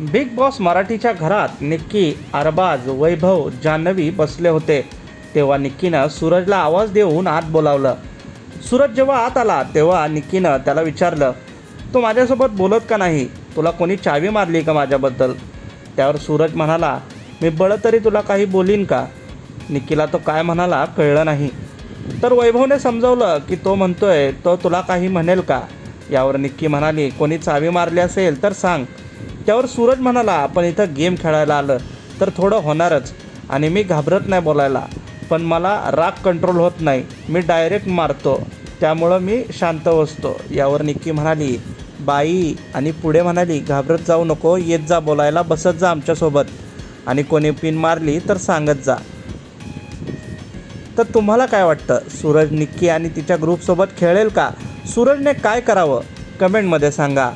Big boss मराठीच्या घरात निक्की अरबाज वैभव जान्हवी बसले होते. तेव्हा निक्कीनं सूरजला आवाज देऊन आत बोलावलं. सूरज जेव्हा आत आला तेव्हा निक्कीनं त्याला विचारलं तू माझ्यासोबत बोलत का नाही? तुला कोणी चावी मारली का माझ्याबद्दल? त्यावर सूरज म्हणाला मी बळ तरी तुला काही बोलीन का? निक्कीला तो काय म्हणाला कळलं नाही. तर वैभवने समजवलं की तो म्हणतोय तो तुला काही म्हणेल का? यावर निक्की म्हणाली कोणी चावी मारली असेल तर सांग. त्यावर सूरज म्हणाला आपण इथं गेम खेळायला आलं तर थोडं होणारच आणि मी घाबरत नाही बोलायला. पण मला राग कंट्रोल होत नाही. मी डायरेक्ट मारतो. त्यामुळं मी शांत बसतो. यावर निक्की म्हणाली बाई आणि पुढे म्हणाली घाबरत जाऊ नको. येत जा बोलायला. बसत जा आमच्यासोबत आणि कोणी पिन मारली तर सांगत जा. तर तुम्हाला काय वाटतं? सूरज निक्की आणि तिच्या ग्रुपसोबत खेळेल का? सूरजने काय करावं? कमेंटमध्ये सांगा.